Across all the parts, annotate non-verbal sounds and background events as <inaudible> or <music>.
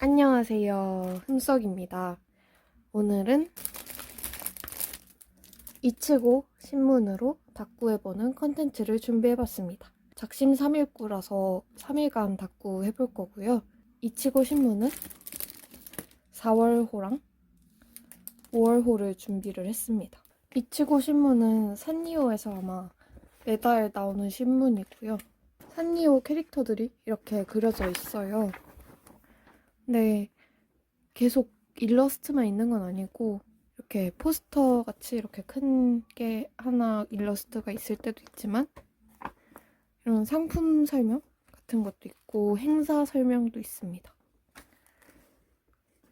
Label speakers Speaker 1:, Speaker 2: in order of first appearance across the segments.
Speaker 1: 안녕하세요. 흠석입니다. 오늘은 이치고 신문으로 다꾸해보는 컨텐츠를 준비해봤습니다. 작심 3일구라서 3일간 다꾸 해볼 거고요. 이치고 신문은 4월호랑 5월호를 준비를 했습니다. 이치고 신문은 산리오에서 아마 매달 나오는 신문이고요. 산리오 캐릭터들이 이렇게 그려져 있어요. 네, 계속 일러스트만 있는 건 아니고 이렇게 포스터 같이 이렇게 큰 게 하나 일러스트가 있을 때도 있지만 이런 상품 설명 같은 것도 있고 행사 설명도 있습니다.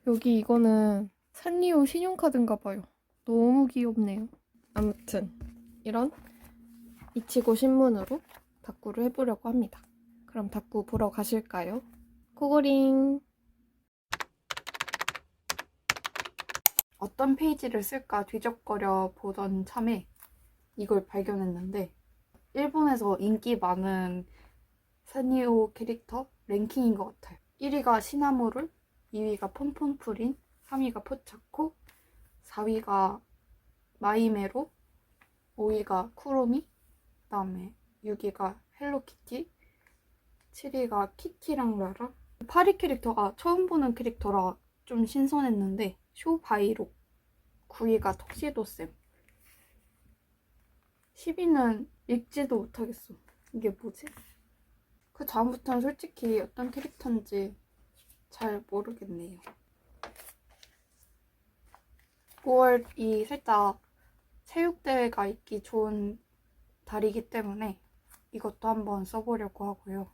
Speaker 1: 여기 이거는 산리오 신용카드인가 봐요. 너무 귀엽네요. 아무튼 이런 이치고 신문으로 다꾸를 해보려고 합니다. 그럼 다꾸 보러 가실까요? 코고링
Speaker 2: 어떤 페이지를 쓸까 뒤적거려 보던 참에 이걸 발견했는데 일본에서 인기 많은 사니오 캐릭터 랭킹인 것 같아요. 1위가 시나모를, 2위가 폼폼프린, 3위가 포차코, 4위가 마이메로, 5위가 쿠로미, 그다음에 6위가 헬로키티, 7위가 키티랑 라라, 8위 캐릭터가 처음 보는 캐릭터라 좀 신선했는데 쇼바이로 9위가 턱시도쌤. 10위는 읽지도 못하겠어. 이게 뭐지? 그 다음부터는 솔직히 어떤 캐릭터인지 잘 모르겠네요. 5월이 살짝 체육대회가 있기 좋은 달이기 때문에 이것도 한번 써보려고 하고요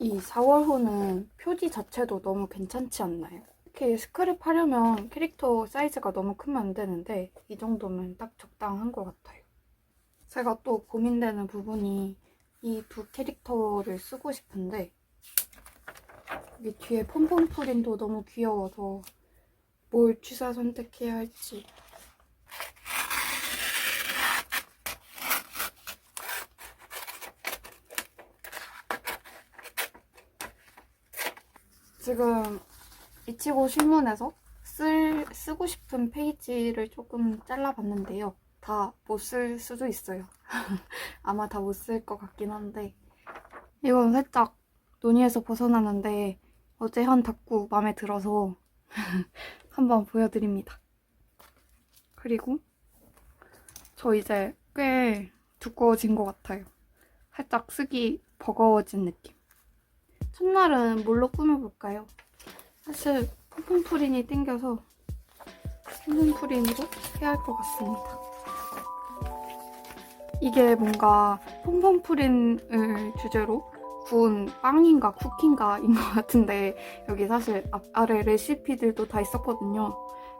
Speaker 2: 이 4월호는 표지 자체도 너무 괜찮지 않나요? 이렇게 스크랩 하려면 캐릭터 사이즈가 너무 크면 안 되는데 이 정도면 딱 적당한 것 같아요. 제가 또 고민되는 부분이 이 두 캐릭터를 쓰고 싶은데 여기 뒤에 폼폼 프린도 너무 귀여워서 뭘 취사 선택해야 할지 지금 이치고 신문에서 쓸, 쓰고 싶은 페이지를 조금 잘라봤는데요. 다 못 쓸 수도 있어요. <laughs> 아마 다 못 쓸 것 같긴 한데 이건 살짝 논의에서 벗어나는데 어제 한 닭구 마음에 들어서 <laughs> 한번 보여드립니다. 그리고 저 이제 꽤 두꺼워진 것 같아요. 살짝 쓰기 버거워진 느낌. 첫날은 뭘로 꾸며볼까요? 사실 폼폼 프린이 땡겨서 폼폼 프린으로 해야 할 것 같습니다. 이게 뭔가 폼폼 프린을 주제로 구운 빵인가 쿠키인가인 것 같은데 여기 사실 앞, 아래 레시피들도 다 있었거든요.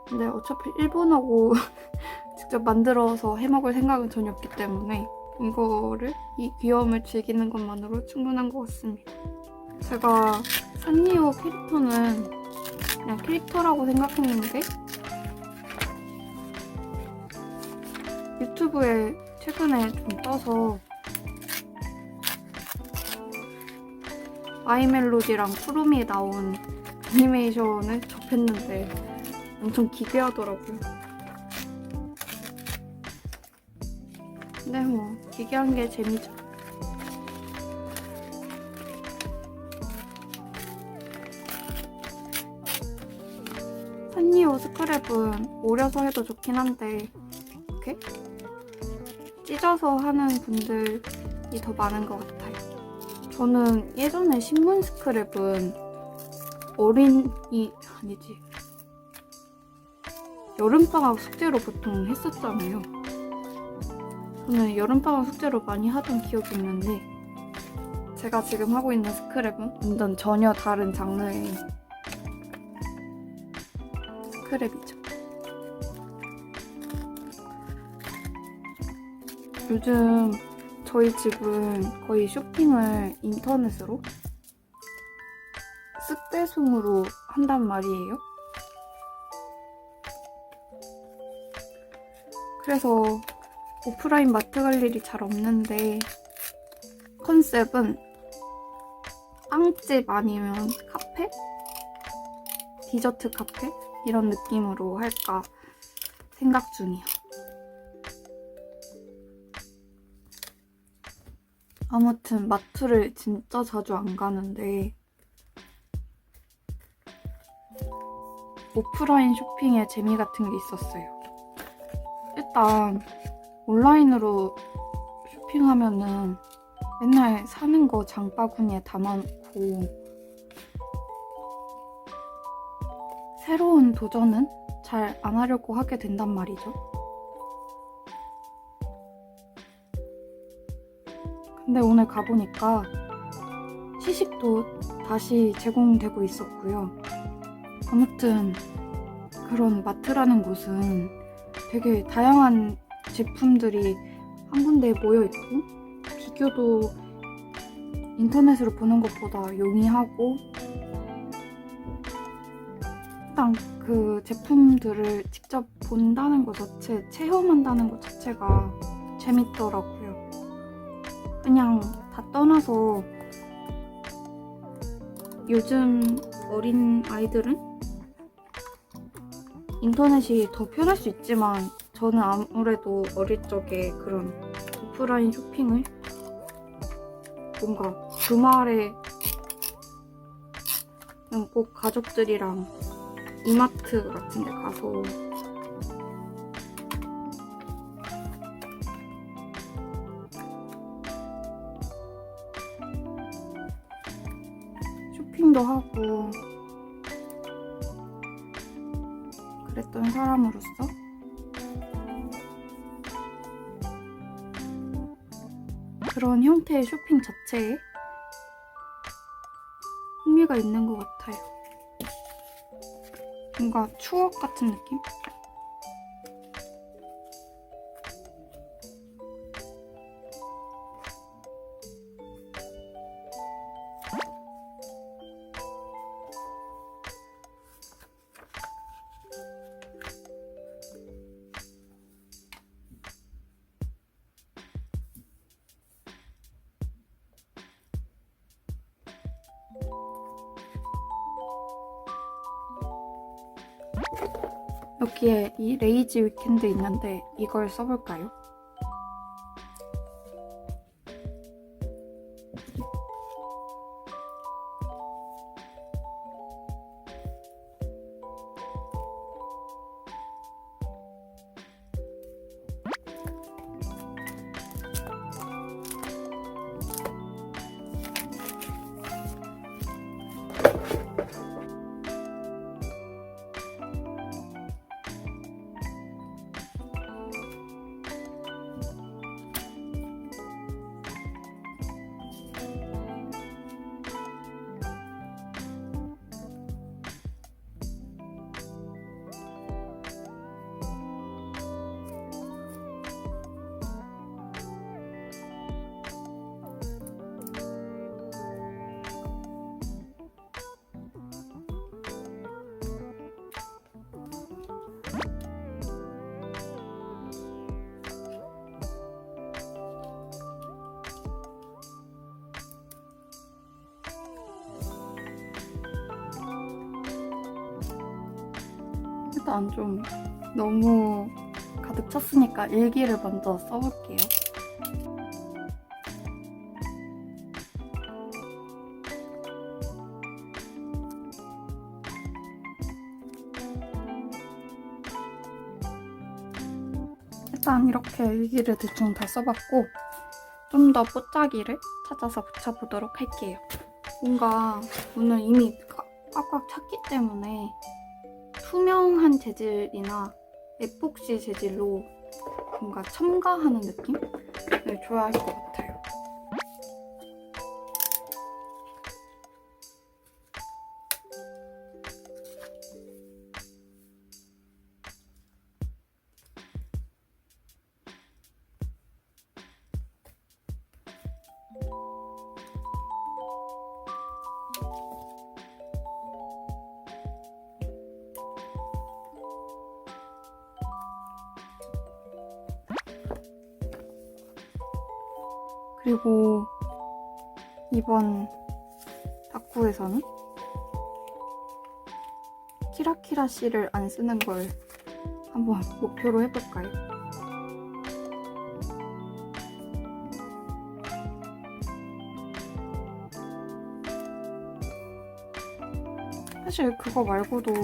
Speaker 2: 근데 어차피 일본어고 <laughs> 직접 만들어서 해먹을 생각은 전혀 없기 때문에 이거를 이 귀여움을 즐기는 것만으로 충분한 것 같습니다. 제가 산리오 캐릭터는 그냥 캐릭터라고 생각했는데 유튜브에 최근에 좀 떠서 아이멜로디랑 쿠루미에 나온 애니메이션을 접했는데 엄청 기괴하더라고요. 근데 뭐 기괴한 게 재미죠. 스크랩은 오려서 해도 좋긴 한데 이렇게 찢어서 하는 분들이 더 많은 것 같아요. 저는 예전에 신문 스크랩은 어린이 아니지 여름방학 숙제로 보통 했었잖아요. 저는 여름방학 숙제로 많이 하던 기억이 있는데 제가 지금 하고 있는 스크랩은 완전 전혀 다른 장르의 스 크랩이죠. 요즘 저희 집은 거의 쇼핑을 인터넷으로 쓱배송으로 한단 말이에요. 그래서 오프라인 마트 갈 일이 잘 없는데 컨셉은 빵집 아니면 카페? 디저트 카페? 이런 느낌으로 할까 생각 중이야. 아무튼 마트를 진짜 자주 안 가는데 오프라인 쇼핑의 재미 같은 게 있었어요. 일단 온라인으로 쇼핑하면은 맨날 사는 거 장바구니에 담아놓고 새로운 도전은 잘 안 하려고 하게 된단 말이죠. 근데 오늘 가보니까 시식도 다시 제공되고 있었고요. 아무튼 그런 마트라는 곳은 되게 다양한 제품들이 한 군데에 모여 있고 비교도 인터넷으로 보는 것보다 용이하고 그 제품들을 직접 본다는 것 자체, 체험한다는 것 자체가 재밌더라고요. 그냥 다 떠나서 요즘 어린 아이들은 인터넷이 더 편할 수 있지만 저는 아무래도 어릴 적에 그런 오프라인 쇼핑을 뭔가 주말에 꼭 가족들이랑 이마트 같은 데 가서 쇼핑도 하고 그랬던 사람으로서 그런 형태의 쇼핑 자체에 흥미가 있는 것 같아요. 뭔가 추억 같은 느낌? 여기에 이 레이지 위켄드 있는데 이걸 써볼까요? 일단 좀 너무 가득 찼으니까 일기를 먼저 써볼게요. 일단 이렇게 일기를 대충 다 써봤고 좀 더 뽀짝이를 찾아서 붙여보도록 할게요. 뭔가 오늘 이미 가- 꽉꽉 찼기 때문에 투명한 재질이나 에폭시 재질로 뭔가 첨가하는 느낌을 좋아할 것 같아요. 이번 다쿠에서는 키라키라 씨를 안 쓰는 걸 한번 <laughs> 목표로 해볼까요? 사실 그거 말고도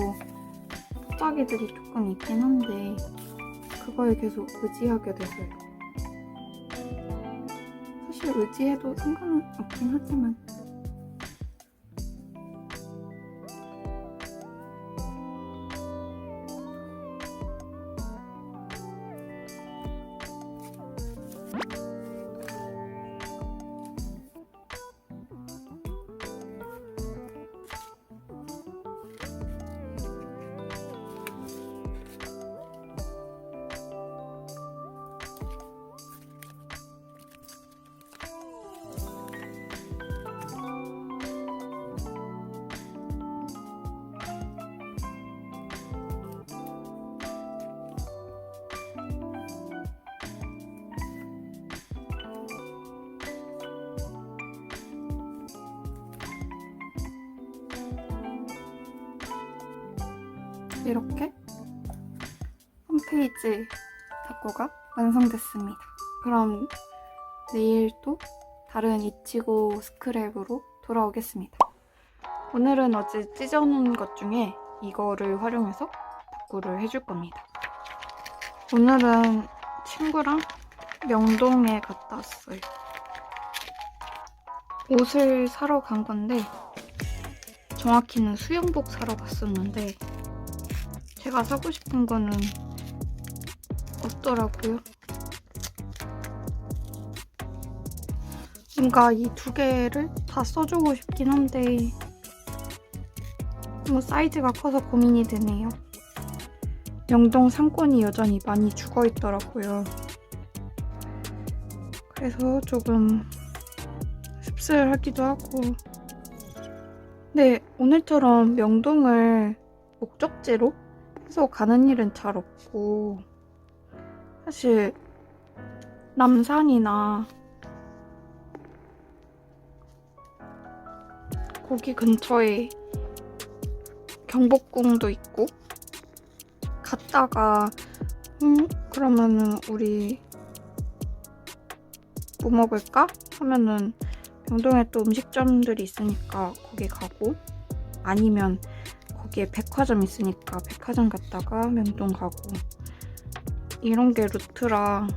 Speaker 2: 짝이들이 조금 있긴 한데 그거에 계속 의지하게 됐어요. 사실 의지해도 상관은 없긴 하지만 이렇게 홈페이지 탁구가 완성됐습니다. 그럼 내일 또 다른 이치고 스크랩으로 돌아오겠습니다. 오늘은 어제 찢어놓은 것 중에 이거를 활용해서 탁구를 해줄 겁니다. 오늘은 친구랑 명동에 갔다 왔어요. 옷을 사러 간 건데 정확히는 수영복 사러 갔었는데 제가 사고 싶은 거는 없더라고요. 뭔가 이 두 개를 다 써주고 싶긴 한데 뭐 사이즈가 커서 고민이 되네요. 명동 상권이 여전히 많이 죽어 있더라고요. 그래서 조금 씁쓸하기도 하고. 네, 오늘처럼 명동을 목적지로 해서 가는 일은 잘 없고 사실 남산이나 거기 근처에 경복궁도 있고 갔다가 음 그러면은 우리 뭐 먹을까? 하면은 명동에 또 음식점들이 있으니까 거기 가고 아니면 거기에 백화점 있으니까 백화점 갔다가 명동 가고 이런 게 루트라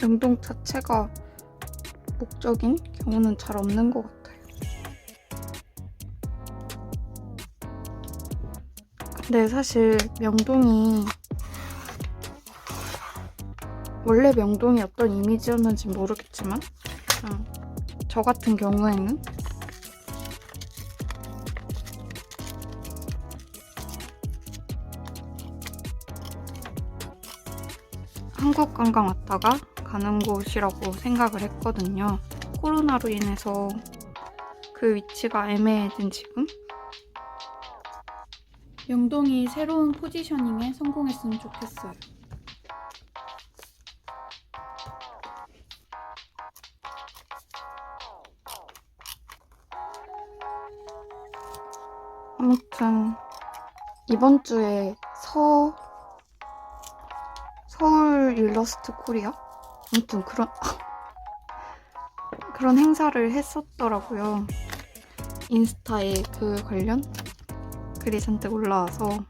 Speaker 2: 명동 자체가 목적인 경우는 잘 없는 것 같아요. 근데 사실 명동이 원래 명동이 어떤 이미지였는지 모르겠지만 저 같은 경우에는 한국 관광 왔다가 가는 곳이라고 생각을 했거든요. 코로나로 인해서 그 위치가 애매해진 지금 명동이 새로운 포지셔닝에 성공했으면 좋겠어요. 아무튼 이번 주에 서 서울 일러스트 코리아 아무튼 그런 <laughs> 그런 행사를 했었더라고요. 인스타에 그 관련 글이 잔뜩 올라와서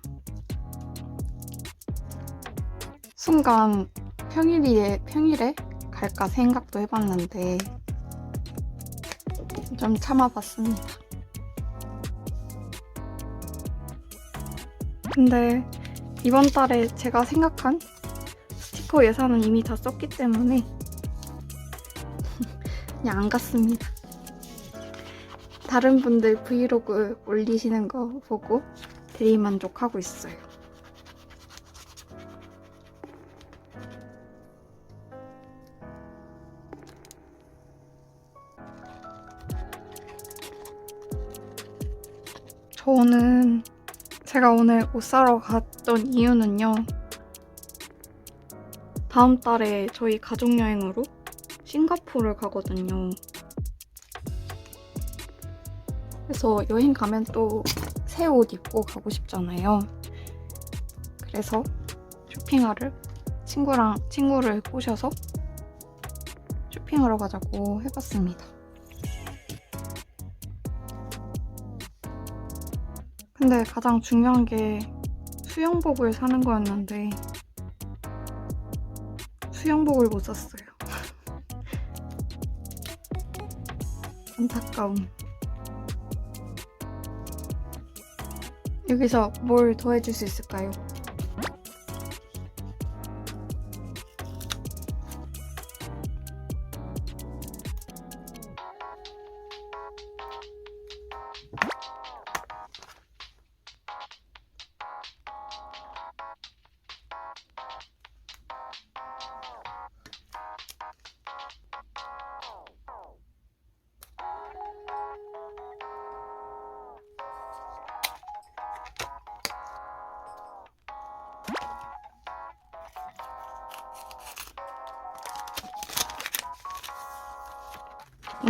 Speaker 2: 순간 평일에 평일에 갈까 생각도 해봤는데 좀 참아봤습니다. 근데 이번 달에 제가 생각한 스티커 예산은 이미 다 썼기 때문에 <laughs> 그냥 안 갔습니다. 다른 분들 브이로그 올리시는 거 보고 대리만족하고 있어요. 저는 제가 오늘 옷 사러 갔던 이유는요. 다음 달에 저희 가족여행으로 싱가포르를 가거든요. 그래서 여행 가면 또 새 옷 입고 가고 싶잖아요. 그래서 쇼핑하러 친구랑 친구를 꼬셔서 쇼핑하러 가자고 해봤습니다. 근데 가장 중요한 게 수영복을 사는 거였는데 수영복을 못 샀어요. 안타까움. 여기서 뭘 더 해줄 수 있을까요?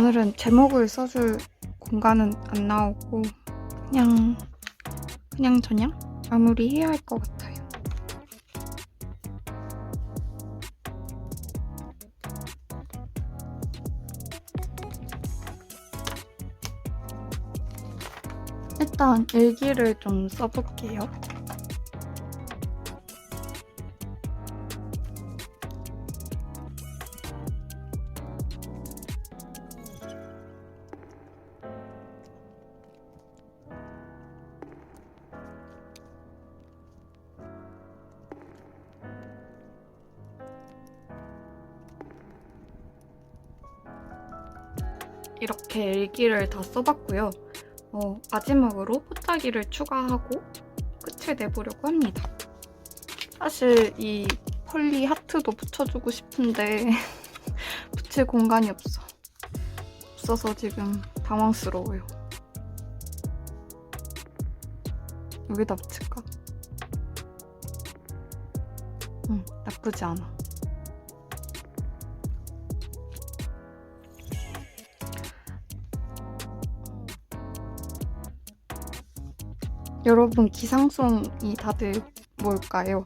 Speaker 2: 오늘은 제목을 써줄 공간은 안 나오고 그냥 그냥 저냥 마무리해야 할 것 같아요. 일단 일기를 좀 써볼게요. 이렇게 일기를 다 써봤고요. 어, 마지막으로 포짜기를 추가하고 끝을 내보려고 합니다. 사실 이 펄리 하트도 붙여주고 싶은데 <laughs> 붙일 공간이 없어. 없어서 지금 당황스러워요. 여기다 붙일까? 응, 나쁘지 않아. 여러분 기상송이 다들 뭘까요?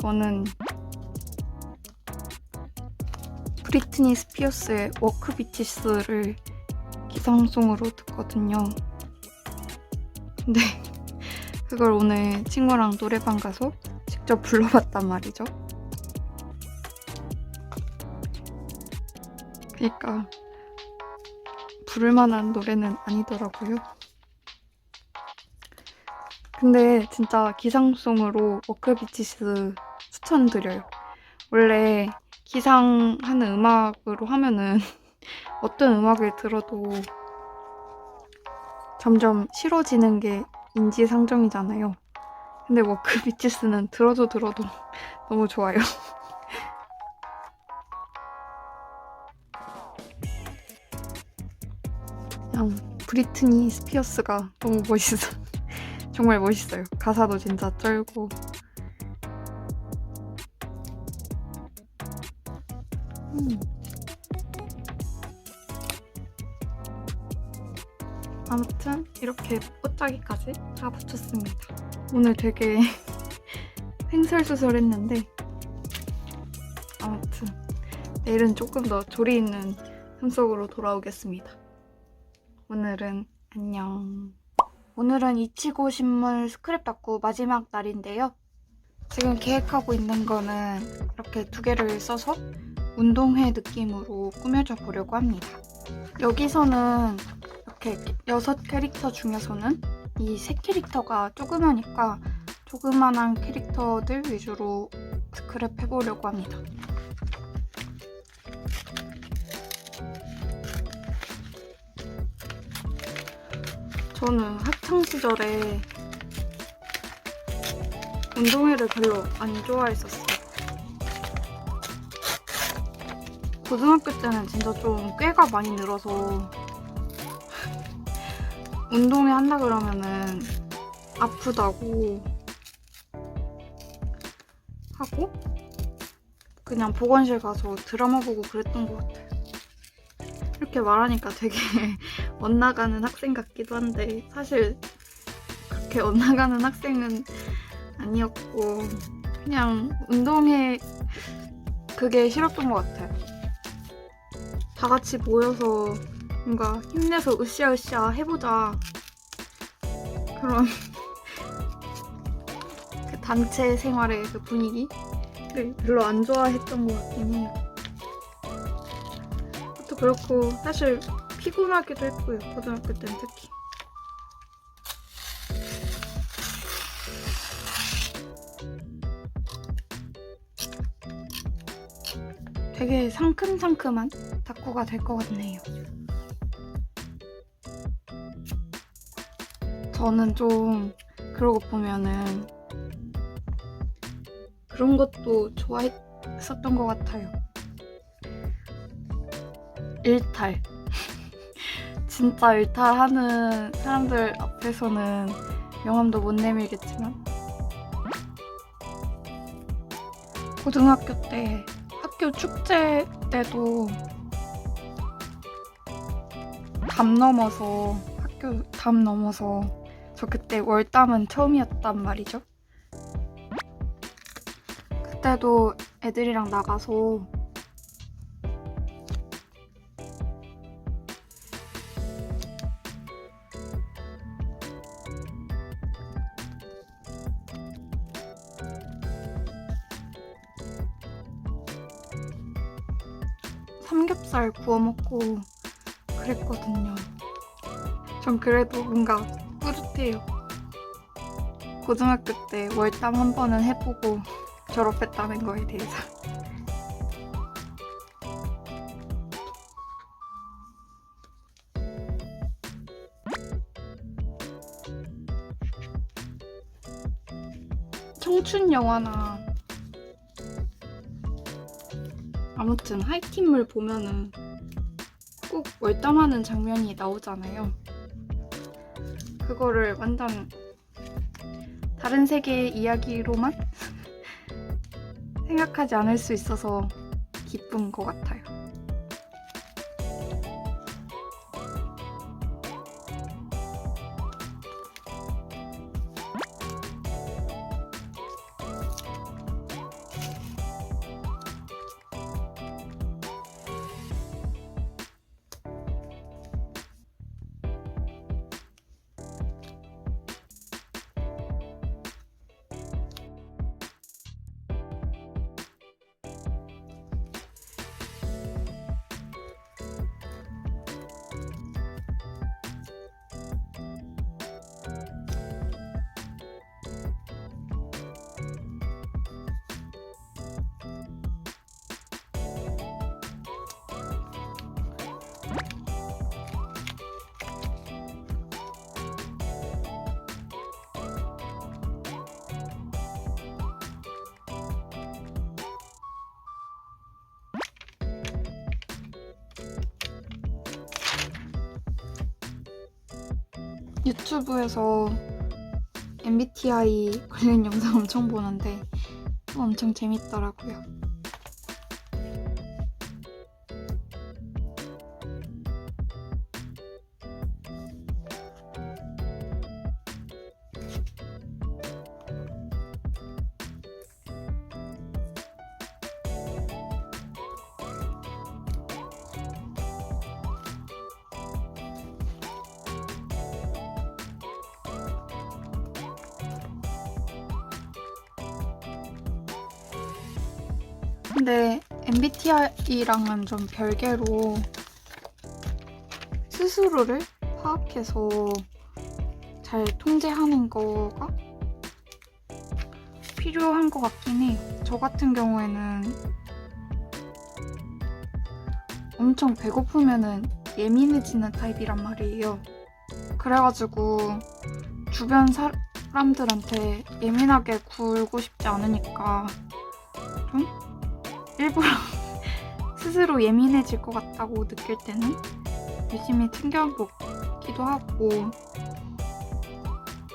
Speaker 2: 저는 브리트니 스피어스의 워크 비치스를 기상송으로 듣거든요. 근데 <laughs> 그걸 오늘 친구랑 노래방 가서 직접 불러봤단 말이죠. 그러니까 부를 만한 노래는 아니더라고요. 근데 진짜 기상송으로 워크비치스 추천드려요. 원래 기상하는 음악으로 하면은 <laughs> 어떤 음악을 들어도 점점 싫어지는 게 인지상정이잖아요. 근데 워크비치스는 들어도 들어도 <laughs> 너무 좋아요. <laughs> 그냥 브리트니 스피어스가 너무 멋있어. 정말 멋있어요. 가사도 진짜 쩔고. 음. 아무튼 이렇게 꽃자기까지 다 붙였습니다. 오늘 되게 <laughs> 횡설수설했는데 아무튼 내일은 조금 더 조리 있는 흠속으로 돌아오겠습니다. 오늘은 안녕. 오늘은 이치고 신문 스크랩 닦고 마지막 날인데요. 지금 계획하고 있는 거는 이렇게 두 개를 써서 운동회 느낌으로 꾸며줘 보려고 합니다. 여기서는 이렇게 여섯 캐릭터 중에서는 이 세 캐릭터가 조그마니까 조그만한 캐릭터들 위주로 스크랩 해보려고 합니다. 저는 학창 시절에 운동회를 별로 안 좋아했었어요. 고등학교 때는 진짜 좀 꾀가 많이 늘어서 운동회 한다 그러면은 아프다고 하고 그냥 보건실 가서 드라마 보고 그랬던 것 같아요. 이렇게 말하니까 되게 엇나가는 학생 같기도 한데 사실 그렇게 엇나가는 학생은 아니었고 그냥 운동에 그게 싫었던 것 같아요. 다 같이 모여서 뭔가 힘내서 으쌰으쌰 해보자 그런 <laughs> 그 단체 생활의 그 분위기를 별로 안 좋아했던 것 같긴 해요. 그것도 그렇고 사실 피곤하기도 했고요 고등학교 때는 특히. 되게 상큼상큼한 다쿠가 될 것 같네요. 저는 좀 그러고 보면은 그런 것도 좋아했었던 것 같아요. 일탈 진짜 일탈하는 사람들 앞에서는 명함도 못 내밀겠지만 고등학교 때 학교 축제 때도 담 넘어서 학교 담 넘어서 저 그때 월담은 처음이었단 말이죠. 그때도 애들이랑 나가서 삼겹살 구워 먹고 그랬거든요. 전 그래도 뭔가 뿌듯해요. 고등학교 때 월담 한 번은 해보고 졸업했다는 거에 대해서. 청춘 영화나 아무튼 하이틴물 보면은 꼭 월담하는 장면이 나오잖아요. 그거를 완전 다른 세계의 이야기로만 <laughs> 생각하지 않을 수 있어서 기쁜 것 같아요. 유튜브에서 MBTI 관련 영상 엄청 보는데 또 엄청 재밌더라고요. MBTI랑은 좀 별개로 스스로를 파악해서 잘 통제하는 거가 필요한 것 같긴 해요. 저 같은 경우에는 엄청 배고프면은 예민해지는 타입이란 말이에요. 그래가지고 주변 사람들한테 예민하게 굴고 싶지 않으니까 좀 일부러 스스로 예민해질 것 같다고 느낄 때는 열심히 챙겨보기도 하고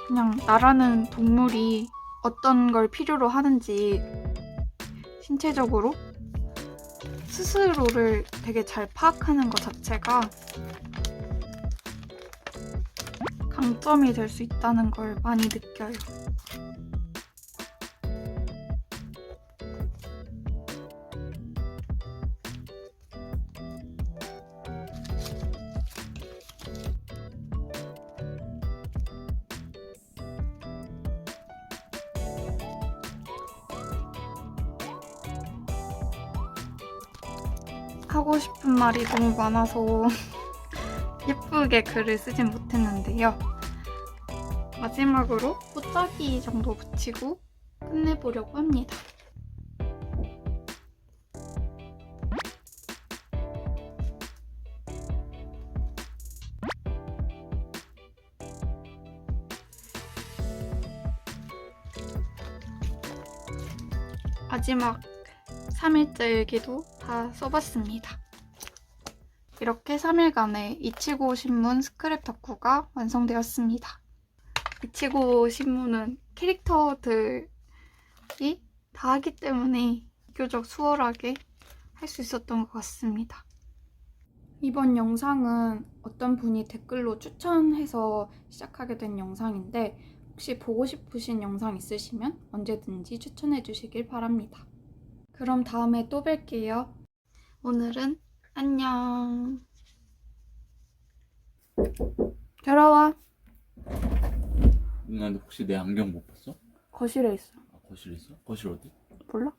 Speaker 2: 그냥 나라는 동물이 어떤 걸 필요로 하는지 신체적으로 스스로를 되게 잘 파악하는 것 자체가 강점이 될 수 있다는 걸 많이 느껴요. 말이 너무 많아서 <laughs> 예쁘게 글을 쓰진 못했는데요. 마지막으로 꽃다기 정도 붙이고 끝내보려고 합니다. 마지막 3일째 일기도 다 써봤습니다. 이렇게 3일간의 이치고 신문 스크랩 덕후가 완성되었습니다. 이치고 신문은 캐릭터들이 다 하기 때문에 비교적 수월하게 할 수 있었던 것 같습니다. 이번 영상은 어떤 분이 댓글로 추천해서 시작하게 된 영상인데 혹시 보고 싶으신 영상 있으시면 언제든지 추천해 주시길 바랍니다. 그럼 다음에 또 뵐게요. 오늘은 안녕. 들어와.
Speaker 3: 누나 근데 혹시 내 안경 못 봤어?
Speaker 2: 거실에 있어.
Speaker 3: 아, 거실에 있어? 거실 어디?
Speaker 2: 몰라?